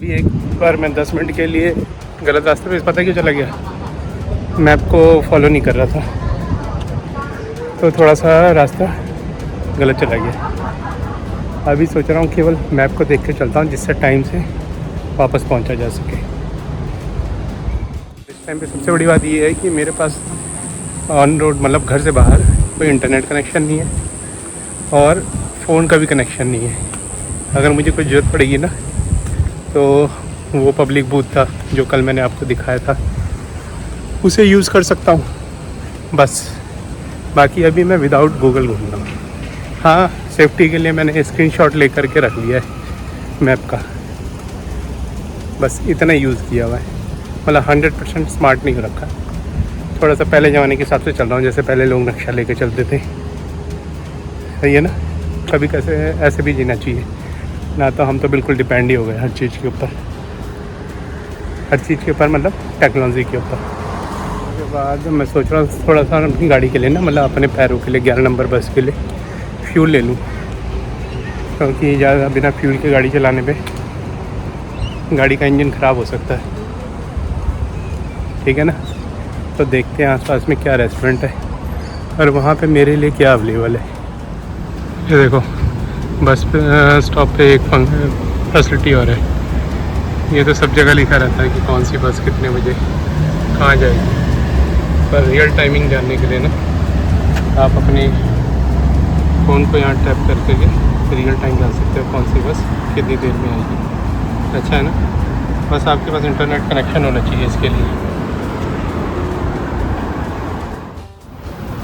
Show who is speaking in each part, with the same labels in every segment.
Speaker 1: अभी एक बार मैं दस मिनट के लिए गलत रास्ते पे पता क्यों चला गया? मैप को फॉलो नहीं कर रहा था। तो थोड़ा सा रास्ता गलत चला गया। अभी सोच रहा हूँ केवल मैप को देख कर चलता हूँ, जिससे टाइम से वापस पहुँचा जा सके। इस टाइम पे सबसे बड़ी बात ये है कि मेरे पास ऑन रोड मतलब घर से बाहर कोई इंटरनेट कनेक्शन नहीं है और फ़ोन का भी कनेक्शन नहीं है। अगर मुझे कोई ज़रूरत पड़ेगी ना तो वो पब्लिक बूथ था, जो कल मैंने आपको दिखाया था। उसे यूज़ कर सकता हूँ। बस। बाकी अभी मैं विदाउट गूगल घूम रहा हूँ। हाँ सेफ्टी के लिए मैंने स्क्रीनशॉट लेकर के रख लिया है मैप का। बस, इतना यूज़ किया हुआ है। मतलब हंड्रेड परसेंट स्मार्ट नहीं हो रखा। थोड़ा सा पहले ज़माने के हिसाब से चल रहा हूँ, जैसे पहले लोग नक्शा लेके चलते थे। सही है ना? कभी कैसे ऐसे भी जीना चाहिए। ना तो हम तो बिल्कुल डिपेंड ही हो गए हर चीज़ के ऊपर। हर चीज़ के ऊपर मतलब टेक्नोलॉजी के ऊपर। उसके बाद मैं सोच रहा हूँ थोड़ा सा अपनी गाड़ी के लिए ना मतलब अपने पैरों के लिए, ग्यारह नंबर बस के लिए फ्यूल ले लूँ। क्योंकि ज़्यादा बिना फ्यूल के गाड़ी चलाने पे गाड़ी का इंजन ख़राब हो सकता है। ठीक है ना? तो देखते हैं आसपास में क्या रेस्टोरेंट है। और वहाँ पे मेरे लिए क्या अवेलेबल है। ये देखो। बस स्टॉप पे एक फैसिलिटी और है। ये तो सब जगह लिखा रहता है कि कौन सी बस कितने बजे कहाँ जाएगी। पर रियल टाइमिंग जानने के लिए ना, आप अपने फ़ोन को यहाँ टैप करके रियल टाइम जान सकते हो कौन सी बस कितनी देर में आएगी। अच्छा है ना? बस आपके पास इंटरनेट कनेक्शन होना चाहिए इसके लिए।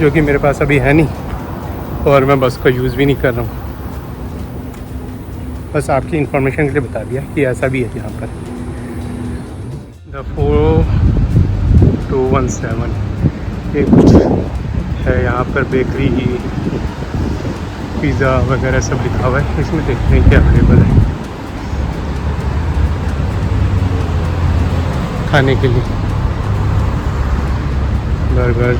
Speaker 1: जो कि मेरे पास अभी है नहीं, और मैं बस का यूज़ भी नहीं कर रहा हूँ। बस आपकी इंफॉर्मेशन के लिए बता दिया कि ऐसा भी है यहाँ पर। The four two one seven एक है यहाँ पर बेकरी ही पिज़्ज़ा वगैरह सब लिखा हुआ है। इसमें देखते हैं क्या अवेलेबल है। खाने के लिए। बर्गर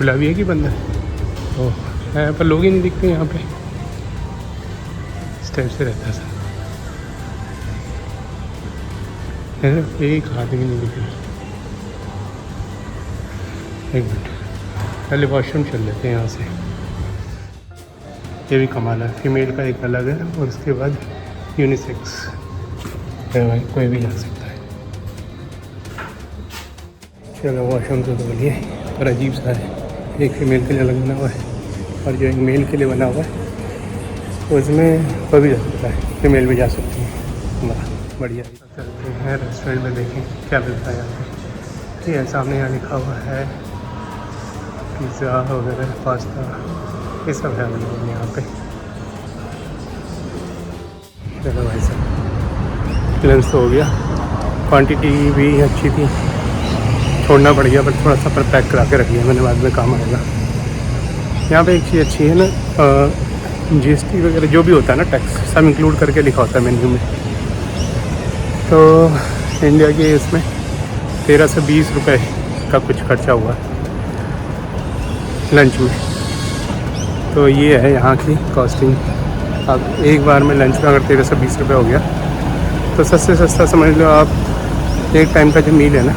Speaker 1: भी है कि बंद? है ओह है पर लोग ही नहीं दिखते यहाँ पे। इस टाइप से रहता है ना? एक हाथ आदमी नहीं दिख रहा। एक मिनट। पहले वॉशरूम चल लेते हैं यहाँ से। ये भी कमाल है। फीमेल का एक अलग है और उसके बाद यूनिसेक्स है भाई, कोई भी जा सकता है। चलो वॉशरूम तो धो लिए पर अजीब सा है। एक फीमेल के लिए अलग बना हुआ है और जो एक मेल के लिए बना हुआ है, उसमें कोई भी जा सकता है फीमेल भी जा सकती है। वाह बढ़िया। चलते हैं रेस्टोरेंट में देखें क्या मिलता है यहाँ पर ठीक है, सामने यहाँ लिखा हुआ है पिज़्ज़ा वगैरह पास्ता ये सब है अवेलेबल यहाँ पे। चलो भाई साहब लंच तो हो गया। क्वांटिटी भी अच्छी थी। छोड़ना पड़ गया, बट थोड़ा सा पर पैक करा के रख लिया मैंने, बाद में काम आएगा। यहाँ पे एक चीज़ अच्छी है ना जी एस टी वगैरह जो भी होता है ना टैक्स सब इंक्लूड करके लिखा होता है मेन्यू में। तो इंडिया के इसमें तेरह से बीस रुपए का कुछ खर्चा हुआ। लंच में। तो ये है यहाँ की कॉस्टिंग अब एक बार में लंच में अगर तेरह से बीस रुपये हो गया तो सस्ते सस्ता समझ लो आप, एक टाइम का जो मील है ना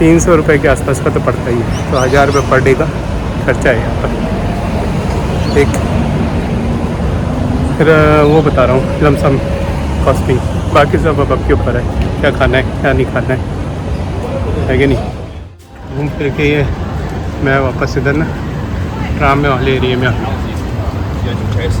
Speaker 1: तीन सौ रुपये के आसपास का तो पड़ता ही है। तो हज़ार रुपये पर डे का खर्चा है यहाँ पर। एक, फिर वो बता रहा हूँ लमसम कॉस्टिंग बाकी सब अब आपके ऊपर है। क्या खाना है, क्या नहीं खाना है? है कि नहीं? घूम फिर के ये, मैं वापस इधर ना, ट्राम में वाले एरिए में आ गया सरफेस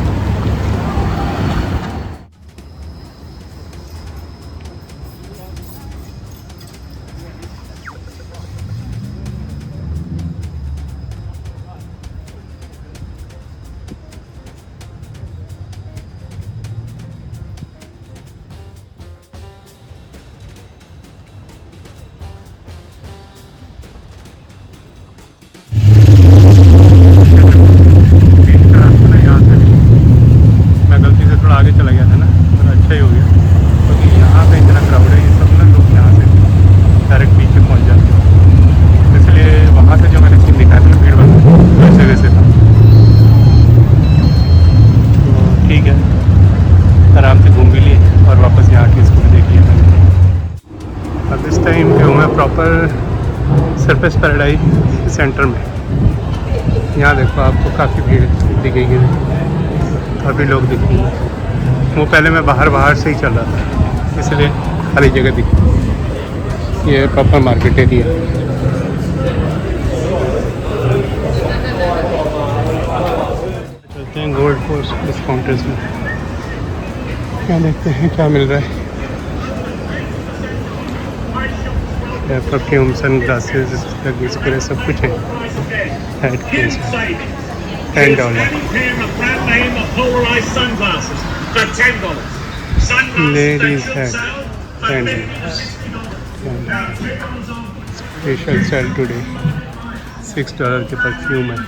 Speaker 1: पहले मैं बाहर बाहर से ही चल रहा था। इसलिए खाली जगह दिखी ये प्रॉपर मार्केट एरिया चलते हैं गोल्ड पोस्ट डिस्काउंटर्स में। क्या देखते हैं, क्या मिल रहा है? परफ्यूम सन ग्लासेस वगैरह सब कुछ है। Head case ten dollar
Speaker 2: for ten dollars.
Speaker 1: Ladies.
Speaker 2: Special sale
Speaker 1: today. Six dollar के perfume है.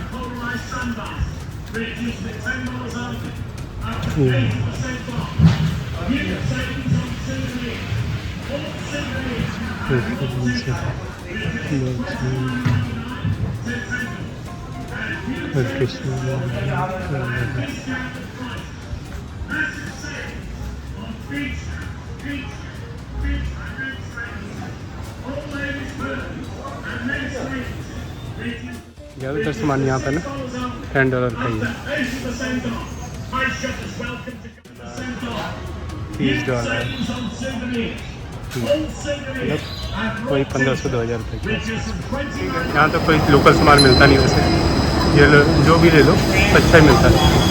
Speaker 1: ज़्यादातर सामान यहाँ पे ना. टेन डॉलर का ही तीस डॉलर मतलब कोई पंद्रह सौ, दो हज़ार रुपये के यहाँ तो कोई लोकल सामान मिलता नहीं वैसे। ये लो, जो भी ले लो अच्छा ही मिलता है।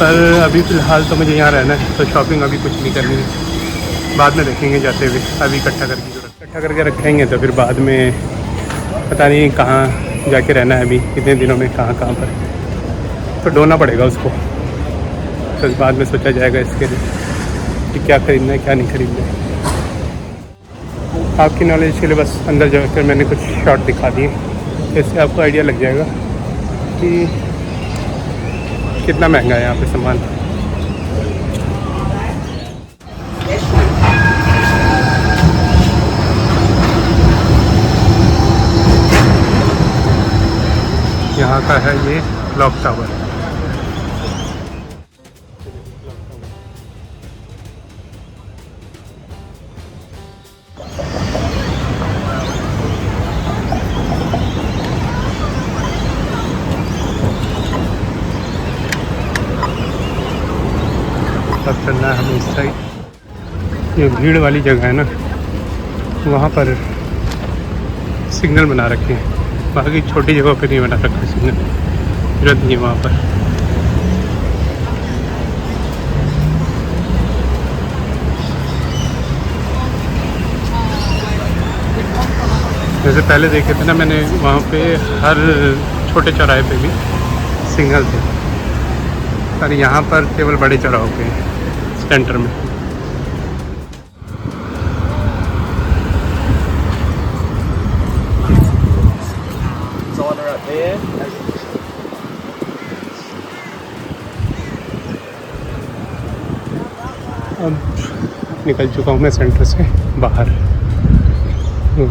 Speaker 1: पर अभी फ़िलहाल तो मुझे यहाँ रहना है तो शॉपिंग अभी कुछ नहीं करनी है। बाद में देखेंगे जाते हुए, अभी इकट्ठा करके इकट्ठा करके रखेंगे तो फिर बाद में पता नहीं कहाँ जाके रहना है अभी, कितने दिनों में कहाँ कहाँ पर। तो ढोना पड़ेगा उसको। तो बाद में सोचा जाएगा इसके लिए कि क्या खरीदना है, क्या नहीं खरीदना है। आपकी नॉलेज के लिए बस अंदर जाकर मैंने कुछ शॉर्ट दिखा दिए। इससे आपको आइडिया लग जाएगा कि कितना महँगा है यहाँ पे सामान? यहाँ का है ये क्लॉक टावर अब चलना है हमें इस साइड। ये भीड़ वाली जगह है ना। वहाँ पर सिग्नल बना रखे हैं। बाकी छोटी जगहों पे नहीं बना रखा सिग्नल। ज़रूरत नहीं है वहाँ पर। जैसे पहले देखे थे ना मैंने वहाँ पे हर छोटे चौराहे पे भी सिग्नल थे। पर यहाँ पर केवल बड़े चौराहों पे हैं, सेंटर में. अब निकल चुका हूँ मैं सेंटर से बाहर तो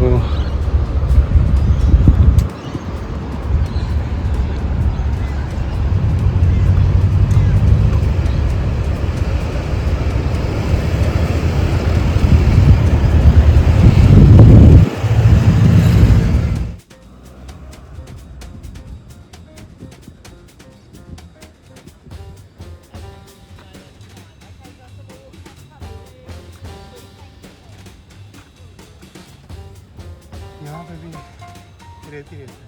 Speaker 1: भी रेती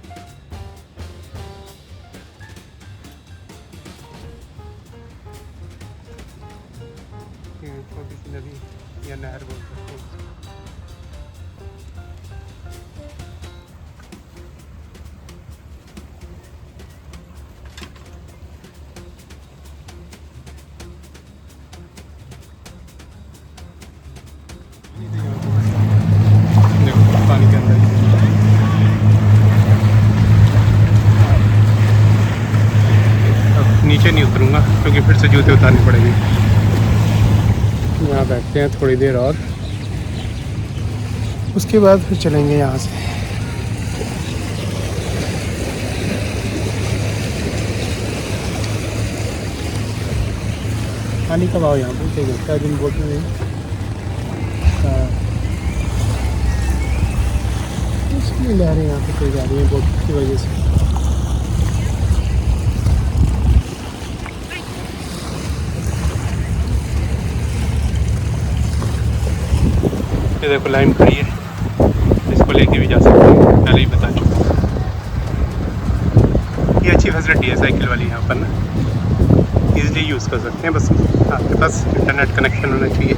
Speaker 1: नीचे नहीं उतरूँगा क्योंकि फिर से जूते उतारने पड़ेंगे। यहाँ बैठते हैं थोड़ी देर और। उसके बाद फिर चलेंगे यहाँ से। पानी का भाव यहाँ पे? क्या क्या दिन बोलते हैं। हाँ। नहीं लहरें यहाँ पर कोई जा रही हैं बोट की वजह से। देखो लाइन खड़ी है। इसको लेके भी जा सकते हैं। पहले ही बता चुका ये अच्छी फैसिलिटी है साइकिल वाली यहाँ पर ना। इजीली यूज़ कर सकते हैं। बस आपके पास इंटरनेट कनेक्शन होना चाहिए।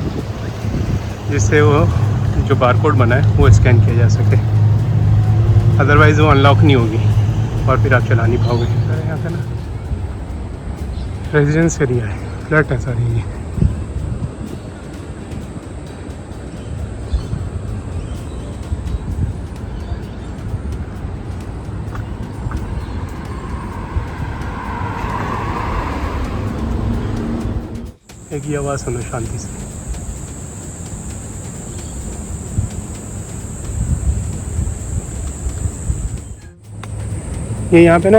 Speaker 1: जिससे वो जो बारकोड बना है, वो स्कैन किया जा सके। अदरवाइज़ वो अनलॉक नहीं होगी। और फिर आप चला नहीं पाओगे। यहाँ पे ना रेजिडेंस एरिया है। फ्लैट है सारी ये। एक ही आवाज़ सुनो शांति से। ये यहाँ पे ना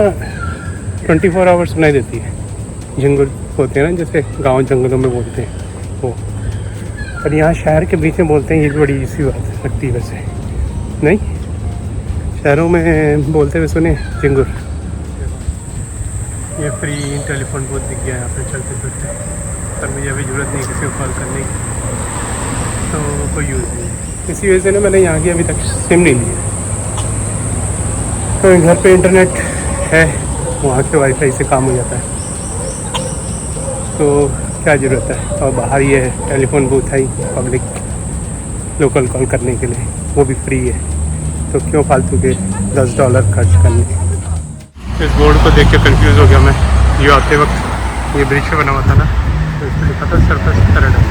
Speaker 1: ट्वेंटी फोर आवर सुनाई देती है। जंगल होते हैं ना, जैसे गाँव जंगलों में बोलते हैं, वो। पर यहाँ शहर के बीच में बोलते हैं, ये भी बड़ी इसी बात लगती है वैसे। नहीं? शहरों में बोलते हुए सुने जिंगुर ये फ्री टेलीफोन बहुत दिख गया यहाँ पे चलते फिरते पर मुझे अभी ज़रूरत नहीं किसी को कॉल करने की। तो कोई यूज़ नहीं इसी वजह से ना मैंने यहाँ की अभी तक सिम नहीं ली है। तो घर पे इंटरनेट है, वहाँ के वाईफाई से काम हो जाता है। तो क्या ज़रूरत है? और बाहर ये टेलीफोन बूथ है ही पब्लिक लोकल कॉल करने के लिए। वो भी फ्री है। तो क्यों फालतू के दस डॉलर खर्च करने? इस बोर्ड को देख के कंफ्यूज हो गया मैं। ये आते वक्त ये ब्रिज पे बना हुआ था ना। तो इस पर लिखा था सरफेस पैराडाइज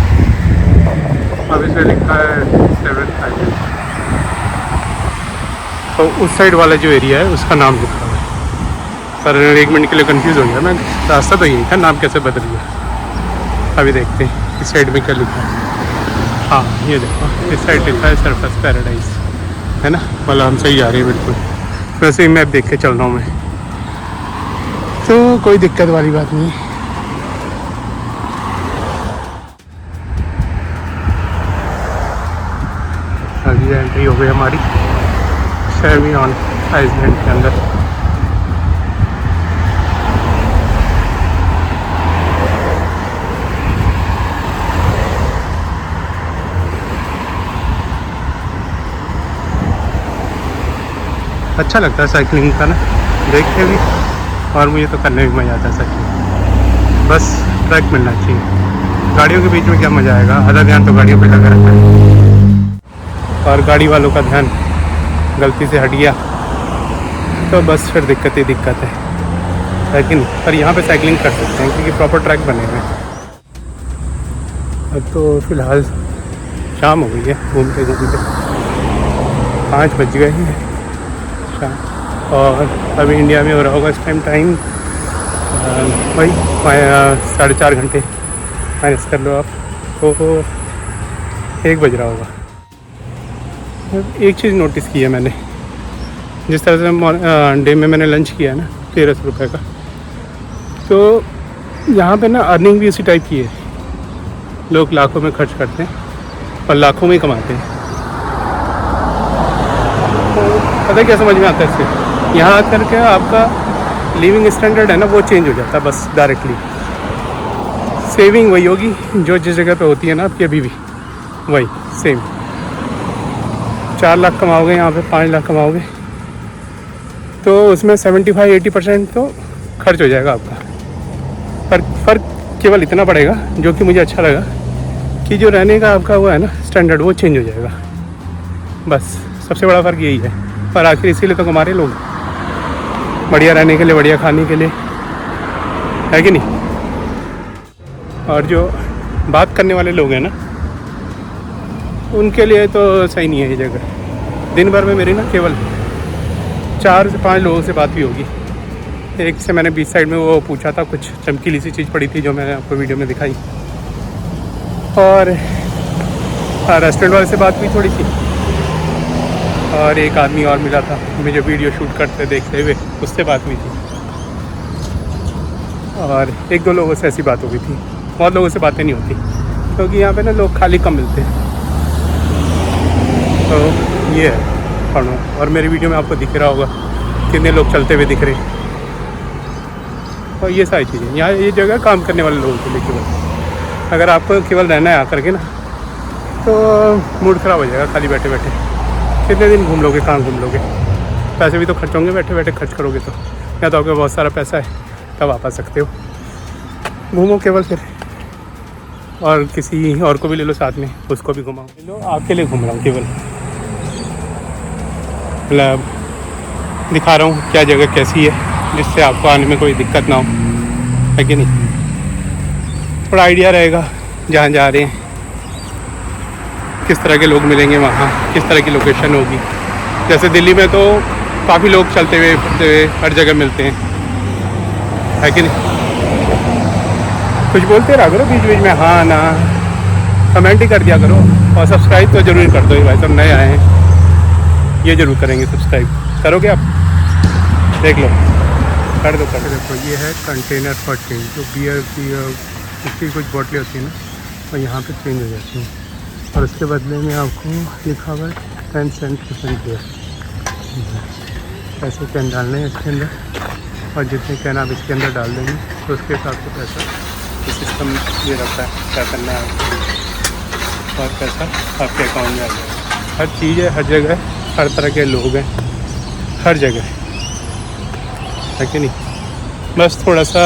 Speaker 1: अब इसमें लिखा है सेवन आइलैंड तो उस साइड वाला जो एरिया है, उसका नाम लिखा है। पर एक मिनट के लिए कंफ्यूज हो गया मैं। रास्ता तो यही था, नाम कैसे बदल गया? अभी देखते हैं, इस साइड में क्या लिखा है। हाँ ये देखो, इस साइड लिखा है सरफेस पैराडाइज है ना? मतलब हम सही आ रहे हैं, बिल्कुल। वैसे ही मैप देख के चल रहा हूँ मैं। तो कोई दिक्कत वाली बात नहीं। है अभी एंट्री हो गई हमारी शेरविन आइसलैंड के अंदर। अच्छा लगता है साइकिलिंग का ना, देख के भी, और मुझे तो करने में मज़ा आता है साइकिलिंग बस ट्रैक मिलना चाहिए। गाड़ियों के बीच में क्या मज़ा आएगा? आधा ध्यान तो गाड़ियों पे लगा रहता है। और गाड़ी वालों का ध्यान गलती से हट गया। तो बस फिर दिक्कत ही दिक्कत है। लेकिन, पर यहाँ पे साइकिलिंग कर सकते हैं, क्योंकि प्रॉपर ट्रैक बने हुए हैं। अब तो फ़िलहाल शाम हो गई है, घूमते घूमते। पाँच बज गए हैं। शाम। और अभी इंडिया में हो रहा होगा इस टाइम टाइम वही साढ़े चार घंटे। माइनस कर लो आप। तो एक बज रहा होगा। एक चीज़ नोटिस की है मैंने। जिस तरह से डे में मैंने लंच किया है ना, तेरह सौ रुपये का। तो यहाँ पे ना अर्निंग भी इसी टाइप की है। लोग लाखों में खर्च करते हैं और लाखों में ही कमाते हैं। तो पता क्या समझ में आता है इससे? यहाँ आकर के आपका लिविंग स्टैंडर्ड है ना, वो चेंज हो जाता है बस डायरेक्टली सेविंग वही होगी जो जिस जगह पे होती है ना आपकी अभी भी, वही सेम चार लाख कमाओगे, यहाँ पे पाँच लाख कमाओगे। तो उसमें सेवेंटी फाइव एटी परसेंट तो खर्च हो जाएगा आपका। पर फ़र्क केवल इतना पड़ेगा, जो कि मुझे अच्छा लगा, कि जो रहने का आपका वो है ना स्टैंडर्ड वो चेंज हो जाएगा। बस, सबसे बड़ा फ़र्क यही है। पर आखिर इसीलिए तो कमा रहे लोग। बढ़िया रहने के लिए, बढ़िया खाने के लिए। है कि नहीं? और जो बात करने वाले लोग हैं ना उनके लिए तो सही नहीं है ये जगह। दिन भर में मेरी ना केवल चार से पाँच लोगों से बात भी होगी। एक से मैंने बीच साइड में वो पूछा था, कुछ चमकीली सी चीज़ पड़ी थी जो मैंने आपको वीडियो में दिखाई। और रेस्टोरेंट वाले से बात हुई थोड़ी सी। और एक आदमी और मिला था मैं जो वीडियो शूट करते देखते हुए, उससे बात हुई थी। और एक दो लोगों से ऐसी बात हो गई थी। बहुत लोगों से बातें नहीं होती, क्योंकि यहाँ पे ना लोग खाली कम मिलते हैं। तो ये है पढ़ूँ और मेरी वीडियो में आपको दिख रहा होगा कितने लोग चलते हुए दिख रहे हैं। और ये सारी चीज़ें, यहाँ ये जगह काम करने वाले लोगों के लिए केवल। अगर आपको केवल रहना है आकर के ना तो मूड ख़राब हो जाएगा खाली बैठे बैठे कितने दिन घूम लोगे, कहाँ घूम लोगे? पैसे भी तो खर्च होंगे बैठे बैठे खर्च करोगे तो। या तो आपके बहुत सारा पैसा है, तब आप आ सकते हो। घूमो केवल फिर। और किसी और को भी ले लो साथ में, उसको भी घुमाओ। आपके लिए घूम रहा हूँ केवल। मतलब दिखा रहा हूँ क्या जगह कैसी है, जिससे आपको आने में कोई दिक्कत ना हो। है कि नहीं? थोड़ा आइडिया रहेगा जहाँ जा रहे हैं। किस तरह के लोग मिलेंगे वहाँ, किस तरह की लोकेशन होगी। जैसे दिल्ली में तो काफ़ी लोग चलते हुए, फिरते हुए हर जगह मिलते हैं। है कि नहीं? कुछ बोलते रहा करो बीच बीच में हाँ ना। कमेंट ही कर दिया करो और सब्सक्राइब तो ज़रूर कर दो भाई सब, नए आए हैं। ये ज़रूर करेंगे सब्सक्राइब करोगे आप? देख लो। कर दो कर देखो, ये है कंटेनर फॉर चेंज जो बियर की इसकी कुछ बोतलें होती हैं ना वो यहाँ पे चेंज हो जाती हैं। और उसके बदले में आपको लिखा हुआ है टेन सेंट परसेंट बियर पैसे कैन डालने हैं इसके अंदर। और जितने कैन आप इसके अंदर डाल देंगे तो उसके हिसाब से पैसा ये सिस्टम ये रहता है। क्या करना है? और पैसा आपके अकाउंट में आ जाएगा। हर चीज़ है, हर जगह हर तरह के लोग हैं, हर जगह। है कि नहीं? बस थोड़ा सा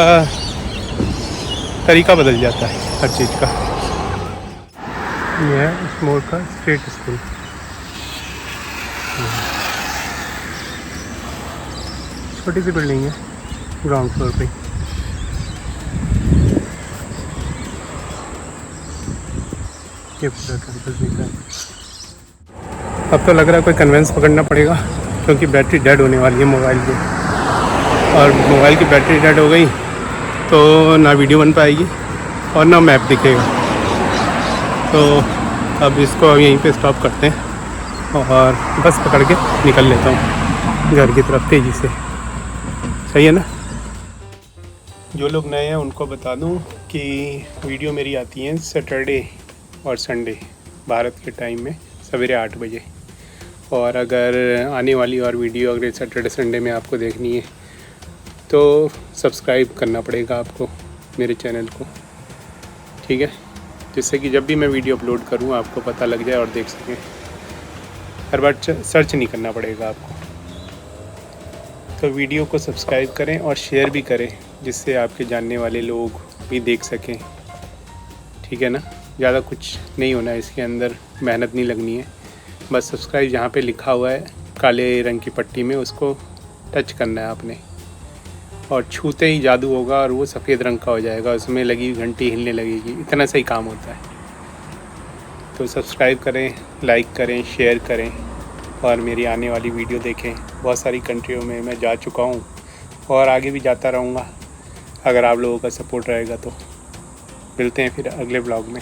Speaker 1: तरीका बदल जाता है हर चीज़ का। ये है इस मोड़ का स्टेट स्कूल छोटी सी बिल्डिंग है ग्राउंड फ्लोर पे। ये पूरा कैंपस दिख रहा है। अब तो लग रहा है कोई कन्वेंस पकड़ना पड़ेगा, क्योंकि बैटरी डेड होने वाली है मोबाइल की। और मोबाइल की बैटरी डेड हो गई तो ना वीडियो बन पाएगी और ना मैप दिखेगा। तो अब इसको यहीं पे स्टॉप करते हैं और बस पकड़ के निकल लेता हूँ, घर की तरफ़ तेज़ी से। सही है ना? जो लोग नए हैं, उनको बता दूँ कि वीडियो मेरी आती है सैटरडे और संडे भारत के टाइम में सवेरे आठ बजे। और अगर आने वाली और वीडियो अगर सैटरडे, संडे में आपको देखनी है तो सब्सक्राइब करना पड़ेगा आपको, मेरे चैनल को। ठीक है? जिससे कि जब भी मैं वीडियो अपलोड करूँ, आपको पता लग जाए और देख सकें। हर बार सर्च नहीं करना पड़ेगा आपको। तो वीडियो को सब्सक्राइब करें और शेयर भी करें, जिससे आपके जानने वाले लोग भी देख सकें। ठीक है ना? ज़्यादा कुछ नहीं होना इसके अंदर मेहनत नहीं लगनी है। बस सब्सक्राइब जहाँ पे लिखा हुआ है, काले रंग की पट्टी में उसको टच करना है आपने। और छूते ही जादू होगा और वो सफ़ेद रंग का हो जाएगा, उसमें लगी घंटी हिलने लगेगी। इतना सही काम होता है। तो सब्सक्राइब करें लाइक करें शेयर करें और मेरी आने वाली वीडियो देखें। बहुत सारी कंट्रियों में मैं जा चुका हूँ और आगे भी जाता रहूँगा। अगर आप लोगों का सपोर्ट रहेगा तो। मिलते हैं फिर अगले ब्लॉग में।